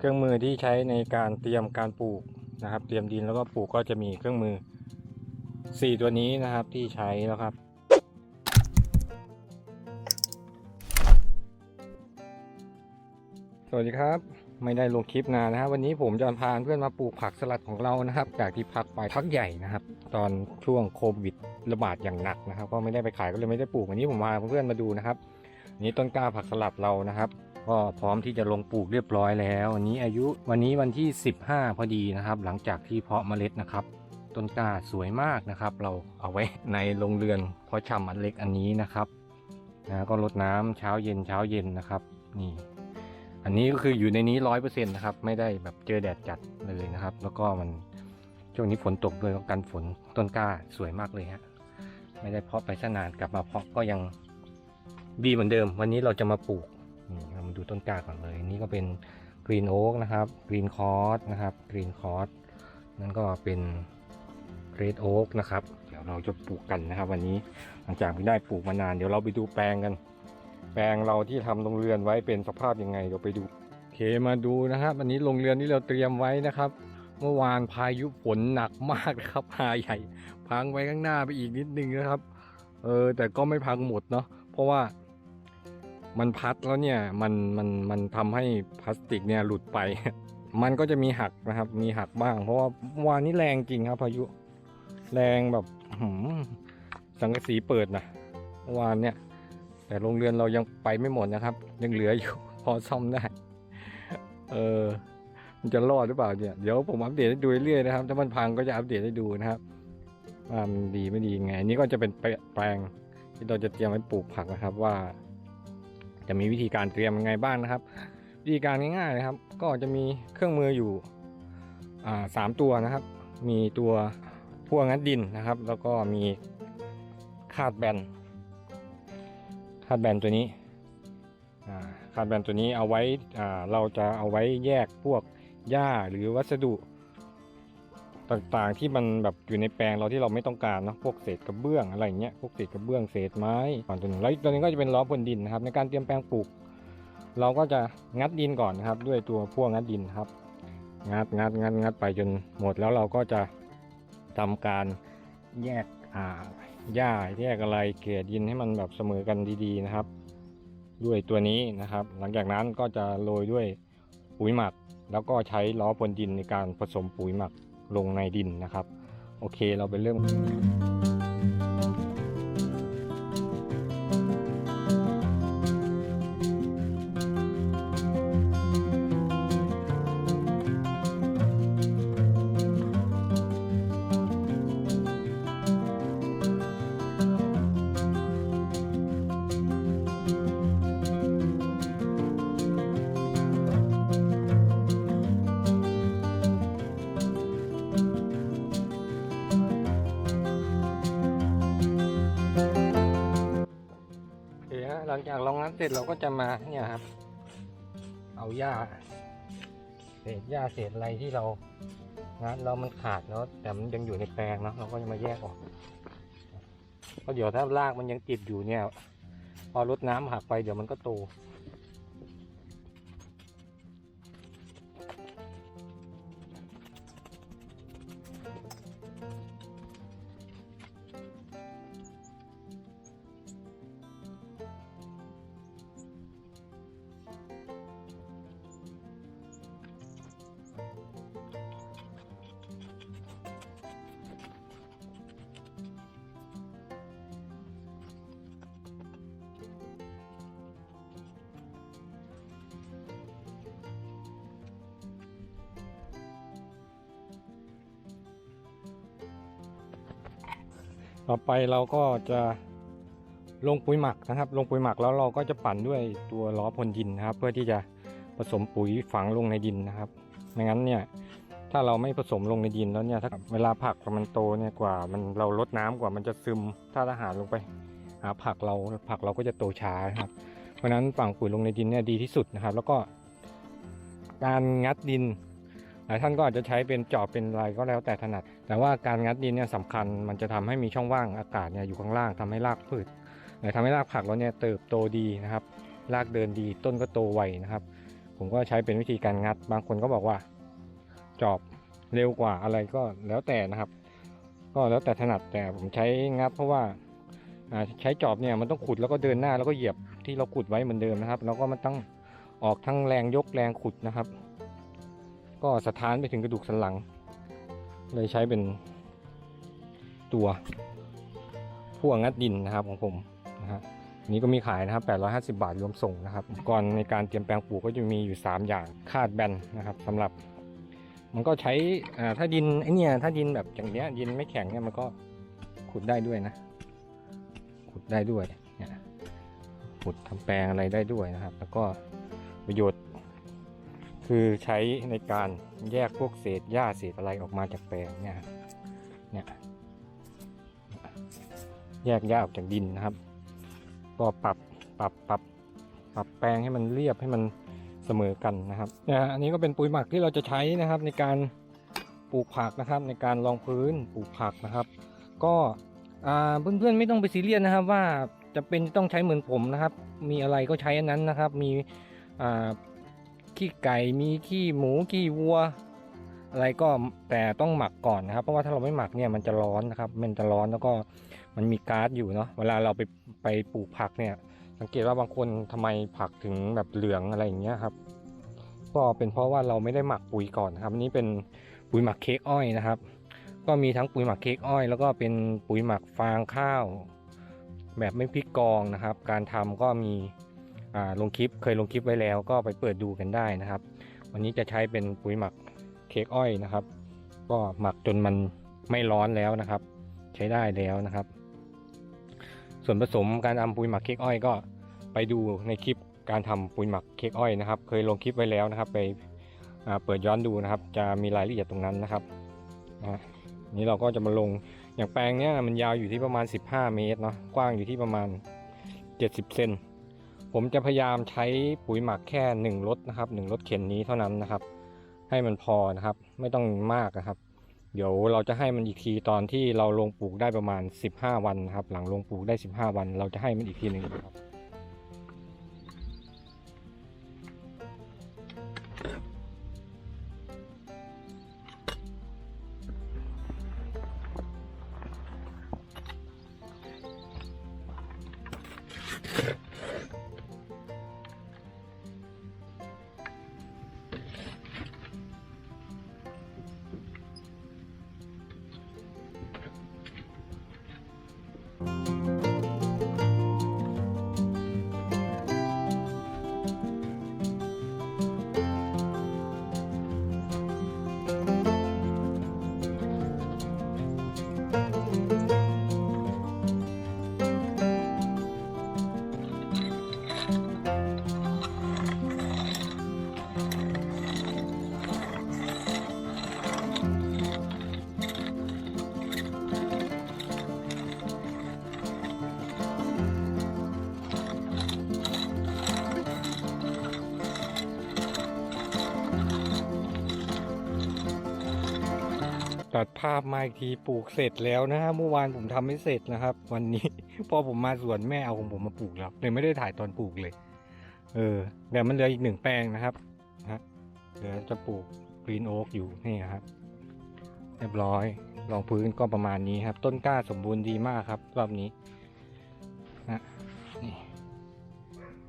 เครื่องมือที่ใช้ในการเตรียมการปลูกนะครับ เตรียมดินแล้วก็ปลูกก็จะมีเครื่องมือสี่ตัวนี้นะครับที่ใช้แล้วครับ สวัสดีครับ ไม่ได้ลงคลิปนานนะครับ วันนี้ผมจะพาเพื่อนมาปลูกผักสลัดของเรานะครับ จากที่พักไปพักใหญ่นะครับ ตอนช่วงโควิดระบาดอย่างหนักนะครับ ก็ไม่ได้ไปขายก็เลยไม่ได้ปลูกวันนี้ผมพาเพื่อนมาดูนะครับนนี้ต้นกล้าผักสลัดเรานะครับ ก็พร้อมที่จะลงปลูกเรียบร้อยแล้ววันนี้อายุวันนี้วันที่ 15 พอดีนะครับ หลังจากที่เพาะเมล็ดนะครับ ต้นกล้าสวยมากนะครับ เราเอาไว้ในโรงเรือนเพาะชำอันเล็กอันนี้นะครับนะก็รดน้ำเช้าเย็นเช้าเย็นนะครับ นี่ อันนี้ก็คืออยู่ในนี้ร้อยเปอร์เซ็นต์นะครับ ไม่ได้แบบเจอแดดจัดเลยนะครับ แล้วก็มันช่วงนี้ฝนตกด้วยก็กันฝนต้นกล้าสวยมากเลยฮะไม่ได้เพาะไปสนานกลับมาเพาะก็ยังดีเหมือนเดิม วันนี้เราจะมาปลูก นี่เรามาดูต้นกาก่อนเลย นี่ก็เป็นกรีนโอ๊กนะครับกรีนคอร์สนะครับกรีนคอร์สนั่นก็เป็นเกรดโอ๊กนะครับ เดี๋ยวเราจะปลูกกันนะครับ วันนี้หลังจากไม่ได้ปลูกมานาน เดี๋ยวเราไปดูแปลงกัน แปลงเราที่ทำโรงเรือนไว้เป็นสภาพยังไงเดี๋ยวไปดูโอเคมาดูนะครับอันนี้โรงเรือนที่เราเตรียมไว้นะครับ เมื่อวานพายุฝนหนักมากนะครับพาใหญ่พังไว้ข้างหน้าไปอีกนิดนึงนะครับ เออแต่ก็ไม่พังหมดเนาะเพราะว่า มันพัดแล้วเนี่ยมันมันมันทำให้พลาสติกเนี่ยหลุดไป มันก็จะมีหักนะครับ มีหักบ้าง เพราะว่าวานนี้แรงจริงครับพายุ แรงแบบหืมสังกะสีเปิดนะวานเนี่ย แต่โรงเรือนเรายังไปไม่หมดนะครับ ยังเหลืออยู่ พอซ่อมได้ เออมันจะรอดหรือเปล่าเนี่ยเดี๋ยวผมอัปเดตให้ดูเรื่อยๆนะครับ ถ้ามันพังก็จะอัปเดตให้ดูนะครับว่ามันดีไม่ดียังไงอันนี้ก็จะเป็นแปลงที่เราจะเตรียมไว้ปลูกผักนะครับว่า จะมีวิธีการเตรียมยังไงบ้างนะครับ วิธีการง่ายๆนะครับ ก็จะมีเครื่องมืออยู่อ่าสามตัวนะครับ มีตัวพ่วงงัดดินนะครับ แล้วก็มีคาดแบนคาดแบนตัวนี้อ่าคาดแบนตัวนี้เอาไว้อ่าเราจะเอาไว้แยกพวกหญ้าหรือวัสดุ ต่างๆที่มันแบบอยู่ในแปลงเราที่เราไม่ต้องการเนาะพวกเศษกระเบื้องอะไรเงี้ยพวกเศษกระเบื้องเศษไม้ก่อนตัวหนึ่งแล้วอีกตัวนึงก็จะเป็นล้อพรวนดินนะครับในการเตรียมแปลงปลูก เราก็จะงัดดินก่อนนะครับ ด้วยตัวพ่วงงัดดินครับงัดงัดงัดงัดไปจนหมดแล้วเราก็จะทำการแยกอ่าหญ้าแยกอะไรเกลี่ยดินให้มันแบบเสมอกันดีๆนะครับ ด้วยตัวนี้นะครับ หลังจากนั้นก็จะโรยด้วยปุ๋ยหมัก แล้วก็ใช้ล้อพรวนดินในการผสมปุ๋ยหมัก ลงในดินนะครับ โอเคเราไปเริ่มากเรางัดเสร็จเราก็จะมาเนี่ยครับ เอาหญ้าเศษหญ้าเศษอะไรที่เรางัดเรามันขาดเนาะแต่มันยังอยู่ในแปลงเนาะเราก็จะมาแยกออกเพราะเดี๋ยวถ้ารากมันยังติดอยู่เนี่ย พอรดน้ำหักไปเดี๋ยวมันก็โต ต่อไปเราก็จะลงปุ๋ยหมักนะครับ ลงปุ๋ยหมักแล้วเราก็จะปั่นด้วยตัวล้อพ่นดินนะครับ เพื่อที่จะผสมปุ๋ยฝังลงในดินนะครับไม่งั้นเนี่ยถ้าเราไม่ผสมลงในดินแล้วเนี่ยถ้าเวลาผักมันโตเนี่ยกว่า มันเราลดน้ำกว่ามันจะซึมถ้าอาหารลงไปหาผักเราผักเราก็จะโตช้าครับ เพราะฉะนั้นฝังปุ๋ยลงในดินเนี่ยดีที่สุดนะครับ แล้วก็ การงัดดินหลายท่านก็อาจจะใช้เป็นจอบเป็นอะไรก็แล้วแต่ถนัด แต่ว่าการงัดดินเนี่ยสำคัญมันจะทำให้มีช่องว่างอากาศเนี่ยอยู่ข้างล่างทำให้รากพืชเอ่อทำให้รากผักเราเนี่ยเติบโตดีนะครับ รากเดินดีต้นก็โตไวนะครับ ผมก็ใช้เป็นวิธีการงัด บางคนก็บอกว่า จอบเร็วกว่าอะไรก็แล้วแต่นะครับ ก็แล้วแต่ถนัดแต่ผมใช้งัดเพราะว่าอ่าใช้จอบเนี่ยมันต้องขุดแล้วก็เดินหน้าแล้วก็เหยียบที่เราขุดไว้เหมือนเดิมนะครับ แล้วก็มันต้องออกทั้งแรงยกแรงขุดนะครับ ก็สะท้านไปถึงกระดูกสันหลัง เลยใช้เป็นตัวพ่วงงัดดินนะครับของผมนะฮะนี้ก็มีขายนะครับ 850 บาทรวมส่งนะครับอุปกรณ์ในการเตรียมแปลงปลูกก็จะมีอยู่ 3 อย่างคาดแบนนะครับสำหรับ มันก็ใช้อ่าถ้าดินไอเนี่ยถ้าดินแบบอย่างเนี้ยดินไม่แข็งเนี่ยมันก็ขุดได้ด้วยนะ ขุดได้ด้วยเนี่ยขุดทำแปลงอะไรได้ด้วยนะครับ แล้วก็ประโยชน์ คือใช้ในการแยกพวกเศษหญ้าเศษอะไรออกมาจากแปลงเนี่ยเนี่ยแยกหญ้าออกจากดินนะครับ ก็ปรับปรับปรับปรับแปลงให้มันเรียบให้มันเสมอกันนะครับนะฮะอันนี้ก็เป็นปุ๋ยหมักที่เราจะใช้นะครับ ในการปลูกผักนะครับ ในการรองพื้นปลูกผักนะครับ ก็อ่าเพื่อนๆไม่ต้องไปซีเรียสนะครับ ว่าจะเป็นต้องใช้เหมือนผมนะครับ มีอะไรก็ใช้อันนั้นนะครับ มีอ่า ขี้ไก่มีขี้หมูขี้วัว อะไรก็แต่ต้องหมักก่อนนะครับ เพราะว่าถ้าเราไม่หมักเนี่ยมันจะร้อนนะครับ มันจะร้อนแล้วก็มันมีก๊าซอยู่เนาะเวลาเราไปไปปลูกผักเนี่ย สังเกตว่าบางคนทำไมผักถึงแบบเหลืองอะไรอย่างเงี้ยครับ ก็เป็นเพราะว่าเราไม่ได้หมักปุ๋ยก่อนนะครับอันนี้เป็นปุ๋ยหมักเค้กอ้อยนะครับ ก็มีทั้งปุ๋ยหมักเค้กอ้อย แล้วก็เป็นปุ๋ยหมักฟางข้าว แบบไม่พริกกองนะครับ การทำก็มี ลงคลิปเคยลงคลิปไว้แล้วก็ไปเปิดดูกันได้นะครับ วันนี้จะใช้เป็นปุ๋ยหมักเค้กอ้อยนะครับ ก็หมักจนมันไม่ร้อนแล้วนะครับ ใช้ได้แล้วนะครับ ส่วนผสมการทำปุ๋ยหมักเค้กอ้อยก็ไปดูในคลิปการทำปุ๋ยหมักเค้กอ้อยนะครับ เคยลงคลิปไว้แล้วนะครับ ไปเปิดย้อนดูนะครับ จะมีรายละเอียดตรงนั้นนะครับนี้เราก็จะมาลงอย่างแปลงเนี้ยมันยาวอยู่ที่ประมาณ 15 เมตรเนาะกว้างอยู่ที่ประมาณ 70 เซน ผมจะพยายามใช้ปุ๋ยหมักแค่หนึ่งรถนะครับหนึ่งรถเข็นนี้เท่านั้นนะครับ ให้มันพอนะครับ ไม่ต้องมากนะครับ เดี๋ยวเราจะให้มันอีกทีตอนที่เราลงปลูกได้ประมาณ 15 วันนะครับ หลังลงปลูกได้ 15 วัน เราจะให้มันอีกทีหนึ่งครับ ตัดภาพมาอีกทีปลูกเสร็จแล้วนะฮะเมื่อวานผมทำไม่เสร็จนะครับ วันนี้พอผมมาสวนแม่เอาของผมมาปลูกแล้วเลยไม่ได้ถ่ายตอนปลูกเลย เออแต่มันเหลืออีกหนึ่งแปลงนะครับฮะเหลือจะปลูกกรีนโอ๊กอยู่นี่ครับเรียบร้อยรองพื้นก็ประมาณนี้ครับ ต้นกล้าสมบูรณ์ดีมากครับ รอบนี้นะนี่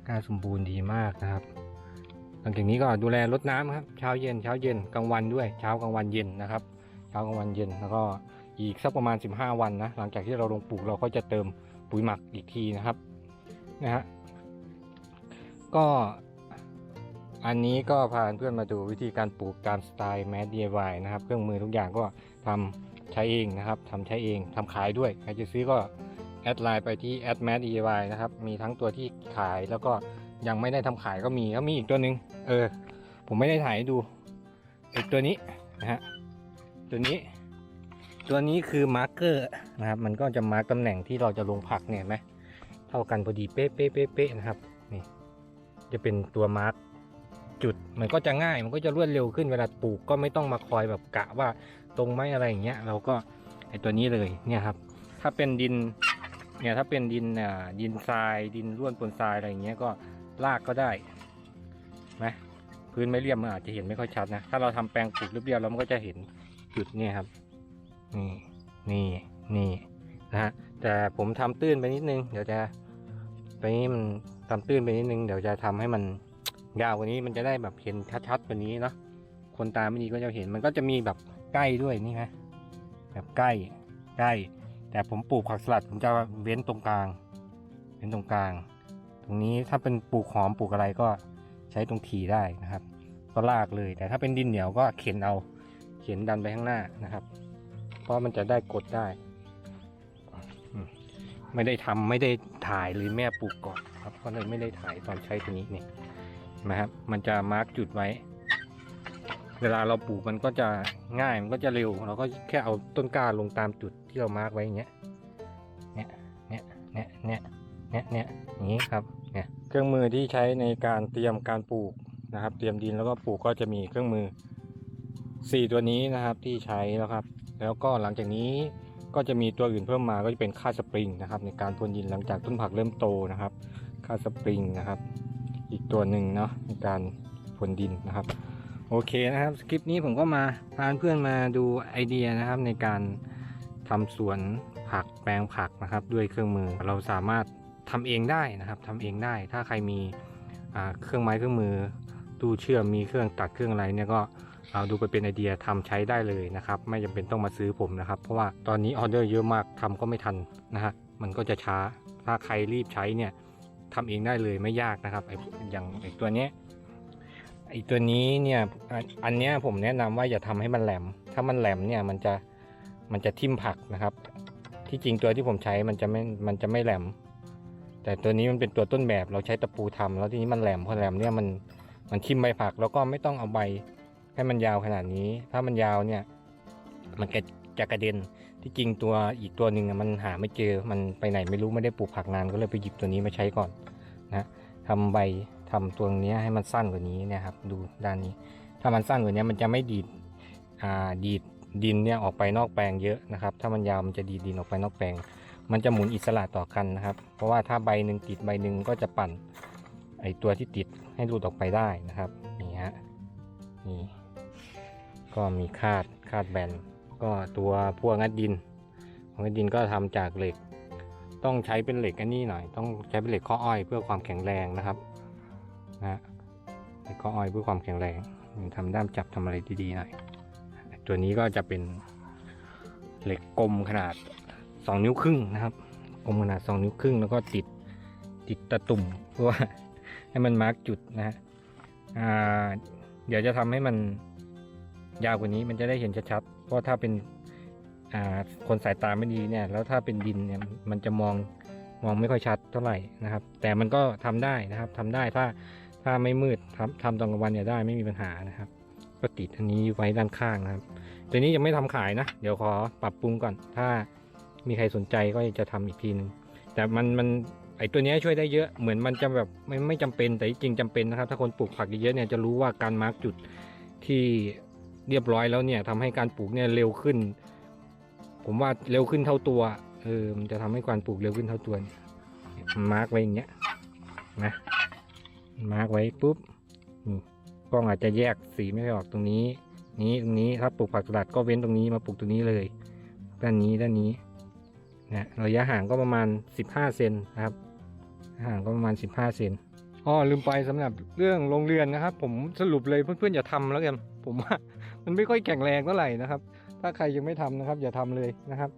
กล้าสมบูรณ์ดีมากนะครับหลังจากนี้ก็ดูแลรดน้ำครับ เช้าเย็นเช้าเย็นกลางวันด้วย เช้ากลางวันเย็นนะครับ เช้ากลางวันเย็นแล้วก็อีกสักประมาณ 15 วันนะหลังจากที่เราลงปลูกเราก็จะเติมปุ๋ยหมักอีกทีนะครับนะฮะก็อันนี้ก็พาเพื่อนมาดูวิธีการปลูกตามสไตล์แมด DIY นะครับ เครื่องมือทุกอย่างก็ทำใช้เองนะครับทำใช้เองทำขายด้วยใครจะซื้อก็แอดไลน์ไปที่แอดแมด DIY นะครับมีทั้งตัวที่ขายแล้วก็ยังไม่ได้ทำขายก็มีก็มีอีกตัวหนึ่งเออผมไม่ได้ถ่ายให้ดูอีกตัวนี้นะฮะ ตัวนี้ ตัวนี้คือมาร์กเกอร์นะครับ มันก็จะมาร์กตำแหน่งที่เราจะลงผักเนี่ยไหมเท่ากันพอดีเป๊ะเป๊ะเป๊ะเป๊ะนะครับนี่จะเป็นตัวมาร์กจุดมันก็จะง่ายมันก็จะรวดเร็วขึ้นเวลาปลูกก็ไม่ต้องมาคอยแบบกะว่าตรงไหมอะไรอย่างเงี้ยเราก็ไอตัวนี้เลยเนี่ยครับ ถ้าเป็นดินเนี่ยถ้าเป็นดินอ่าดินทรายดินร่วนปนทรายอะไรอย่างเงี้ยก็ลากก็ได้ไหมพื้นไม่เรียบมันอาจจะเห็นไม่ค่อยชัดนะ ถ้าเราทำแปลงปลูกเรียบๆแล้วมันก็จะเห็น จุดเนี่ยครับ นี่นี่นี่นะฮะแต่ผมทำตื้นไปนิดนึง เดี๋ยวจะไปนี้มันทำตื้นไปนิดนึง เดี๋ยวจะทำให้มันยาวกว่านี้มันจะได้แบบเห็นชัดๆกว่านี้เนาะคนตาไม่ดีก็จะเห็นมันก็จะมีแบบใกล้ด้วยนี่ฮะแบบใกล้ใกล้ แต่ผมปลูกผักสลัดผมจะเว้นตรงกลาง เว้นตรงกลาง ตรงนี้ถ้าเป็นปลูกหอมปลูกอะไรก็ใช้ตรงทีได้นะครับ ก็ลากเลย แต่ถ้าเป็นดินเหนียวก็เข็นเอา เข็นดันไปข้างหน้านะครับ เพราะมันจะได้กดได้ ไม่ได้ทำไม่ได้ถ่ายหรือแม่ปลูกก่อนครับก็เลยไม่ได้ถ่ายตอนใช้ตัวนี้นี่นะครับ มันจะมาร์กจุดไว้ เวลาเราปลูกมันก็จะง่ายมันก็จะเร็ว เราก็แค่เอาต้นกล้าลงตามจุดที่เรามาร์กไว้อย่างเงี้ยเนี่ยเนี่ยเนี่ยเนี่ยเนี่ยเนี่ยอย่างนี้ครับเนี่ยเครื่องมือที่ใช้ในการเตรียมการปลูกนะครับ เตรียมดินแล้วก็ปลูกก็จะมีเครื่องมือ 4 ตัวนี้นะครับที่ใช้แล้วครับ แล้วก็หลังจากนี้ก็จะมีตัวอื่นเพิ่มมาก็จะเป็นค่าสปริงนะครับในการพ่นดินหลังจากต้นผักเริ่มโตนะครับ ค่าสปริงนะครับ อีกตัวหนึ่งเนาะในการพ่นดินนะครับ โอเคนะครับคลิปนี้ผมก็มาพาเพื่อนมาดูไอเดียนะครับในการทำสวนผักแปลงผักนะครับ ด้วยเครื่องมือเราสามารถทำเองได้นะครับทำเองได้ถ้าใครมีเครื่องไม้เครื่องมือตู้เชื่อมมีเครื่องตัดเครื่องอะไรเนี่ยก็ ดูไปเป็นไอเดียทำใช้ได้เลยนะครับ ไม่จำเป็นต้องมาซื้อผมนะครับ เพราะว่าตอนนี้ออเดอร์เยอะมากทำก็ไม่ทันนะฮะมันก็จะช้าถ้าใครรีบใช้เนี่ยทำเองได้เลยไม่ยากนะครับไออย่างไอตัวเนี้ยไอตัวนี้เนี่ยอันนเนี้ยผมแนะนำว่าอย่าทำให้มันแหลม ถ้ามันแหลมเนี่ยมันจะมันจะทิ่มผักนะครับ ที่จริงตัวที่ผมใช้มันจะไม่มันจะไม่แหลม แต่ตัวนี้มันเป็นตัวต้นแบบเราใช้ตะปูทำแล้วทีนี้มันแหลมพอแหลมเนี่ยมันมันทิ่มใบผัก แล้วก็ไม่ต้องเอาใบ ให้มันยาวขนาดนี้ ถ้ามันยาวเนี่ย มันจะจะกระเด็นที่จริงตัวอีกตัวหนึ่งมันหาไม่เจอ มันไปไหนไม่รู้ไม่ได้ปลูกผักนานก็เลยไปหยิบตัวนี้มาใช้ก่อนนะทำใบทำตัวนี้ให้มันสั้นกว่านี้นี่ยครับ ดูด้านนี้ ถ้ามันสั้นกว่านี้มันจะไม่ดีดอ่าดีดดินเนี่ยออกไปนอกแปลงเยอะนะครับ ถ้ามันยาวมันจะดีดดินออกไปนอกแปลง มันจะหมุนอิสระต่อกันนะครับ เพราะว่าถ้าใบหนึ่งติดใบหนึ่งก็จะปั่นไอตัวที่ติดให้หลุดออกไปได้นะครับนี่ฮะนี่ ก็มีคาดคาดแบนก็ตัวพวกงัดดินของงัดดินก็ทำจากเหล็ก ต้องใช้เป็นเหล็กอันนี้หน่อย ต้องใช้เป็นเหล็กข้ออ้อยเพื่อความแข็งแรงนะครับนะฮะแล้วก็ออ้อยเพื่อความแข็งแรงทำด้ามจับทำอะไรดีๆหน่อยตัวนี้ก็จะเป็นเหล็กกลมขนาด 2 นิ้วครึ่งนะครับกลมขนาด 2 นิ้วครึ่งแล้วก็ติดติดตะตุ่มเพื่อให้มันมาร์กจุดนะฮะเดี๋ยวจะทำให้มัน ยาวกว่านี้มันจะได้เห็นชัดๆ เพราะถ้าเป็นคนสายตาไม่ดีเนี่ย แล้วถ้าเป็นดินเนี่ยมันจะมองมองไม่ค่อยชัดเท่าไหร่นะครับ แต่มันก็ทำได้นะครับทำได้ถ้าถ้าไม่มืดทำทำตอนกลางวันเนี่ยได้ไม่มีปัญหานะครับ ก็ติดอันนี้ไว้ด้านข้างนะครับ ตัวนี้ยังไม่ทำขายนะ เดี๋ยวขอปรับปรุงก่อน ถ้ามีใครสนใจก็จะทำอีกทีนึงแต่มันมันไอตัวนี้ช่วยได้เยอะเหมือนมันจะแบบไม่ไม่จำเป็นแต่จริงๆจำเป็นนะครับ ถ้าคนปลูกผักเยอะเนี่ยจะรู้ว่าการมาร์กจุดที่ เรียบร้อยแล้วเนี่ยทำให้การปลูกเนี่ยเร็วขึ้น ผมว่าเร็วขึ้นเท่าตัวเออมันจะทำให้การปลูกเร็วขึ้นเท่าตัวมาร์กไว้อย่างเงี้ยนะมาร์กไว้ปุ๊บกล้องอาจจะแยกสีไม่อออกตรงนี้ นี้ตรงนี้ถ้าปลูกผักสลัดก็เว้นตรงนี้มาปลูกตรงนี้เลยด้านนี้ด้านนี้นะระยะห่างก็ประมาณ 15 เซนนะครับ ห่างก็ประมาณ 15 เซนอ๋อลืมไปสำหรับเรื่องโรงเรือนนะครับ ผมสรุปเลยเพื่อนๆอย่าทำแล้วกันผมว่า มันไม่ค่อยแข็งแรงเท่าไหร่นะครับ ถ้าใครยังไม่ทำนะครับ อย่าทำเลยนะครับ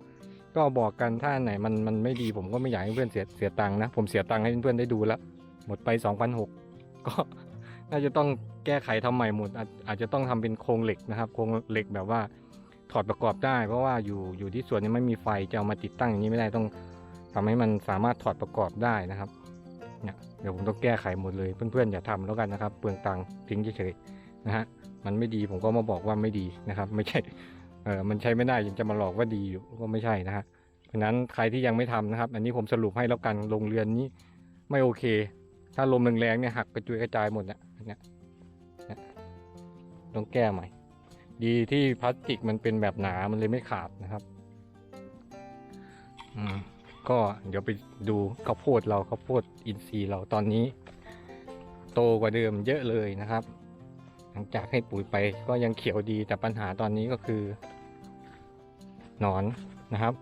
ก็บอกกันถ้านไหนมันมันไม่ดีผมก็ไม่อยากให้เพื่อนเสียเสียตังค์นะ ผมเสียตังค์ให้เพื่อนได้ดูแล้ว หมดไป2 0 0ก็น่าจะต้องแก้ไขทำใหม่หมดอาจอาจจะต้องทำเป็นโครงเหล็กนะครับ โครงเหล็กแบบว่าถอดประกอบได้ เพราะว่าอยู่อยู่ที่สวนนี้ไม่มีไฟจะเอามาติดตั้งอย่างนี้ไม่ได้ต้องทำให้มันสามารถถอดประกอบได้นะครับเนี่ยเดี๋ยวผมต้องแก้ไขหมดเลยเพื่อนๆอย่าทำแล้วกันนะครับ เปลืองตังค์ทิ้งเฉยๆนะฮะ มันไม่ดีผมก็มาบอกว่าไม่ดีนะครับ ไม่ใช่เออมันใช้ไม่ได้ยังจะมาหลอกว่าดีอยู่ก็ไม่ใช่นะฮะเพราะนั้นใครที่ยังไม่ทำนะครับ อันนี้ผมสรุปให้แล้วกันโรงเรือนนี้ไม่โอเค ถ้าลมแรงๆเนี่ยหักกระจุยกระจายหมดเนี่ยเนี่ยเนี่ยต้องแก้ใหม่ ดีที่พลาสติกมันเป็นแบบหนามันเลยไม่ขาดนะครับอืมก็เดี๋ยวไปดูข้าวโพดเราข้าวโพดอินทรีย์เราตอนนี้ โตกว่าเดิมเยอะเลยนะครับ หลังจากให้ปุ๋ยไปก็ยังเขียวดีแต่ปัญหาตอนนี้ก็คือหนอนนะครับ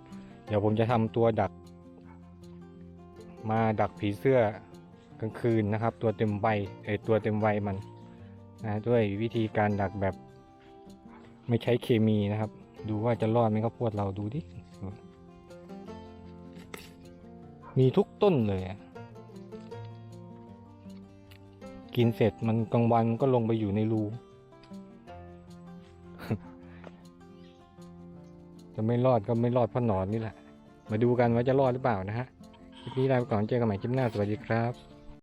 เดี๋ยวผมจะทำตัวดัก มาดักผีเสื้อกลางคืนนะครับ ตัวเต็มใบไอตัวเต็มใบมันนะด้วยวิธีการดักแบบ ไม่ใช้เคมีนะครับ ดูว่าจะรอดไหมครับพวกเราดูดิมีทุกต้นเลยอะ กินเสร็จมันกลางวันก็ลงไปอยู่ในรู จะไม่รอดก็ไม่รอดเพราะหนอนนี่แหละ มาดูกันว่าจะรอดหรือเปล่านะฮะ คลิปนี้ลาไปก่อนเจอกันใหม่คลิปหน้าสวัสดีครับ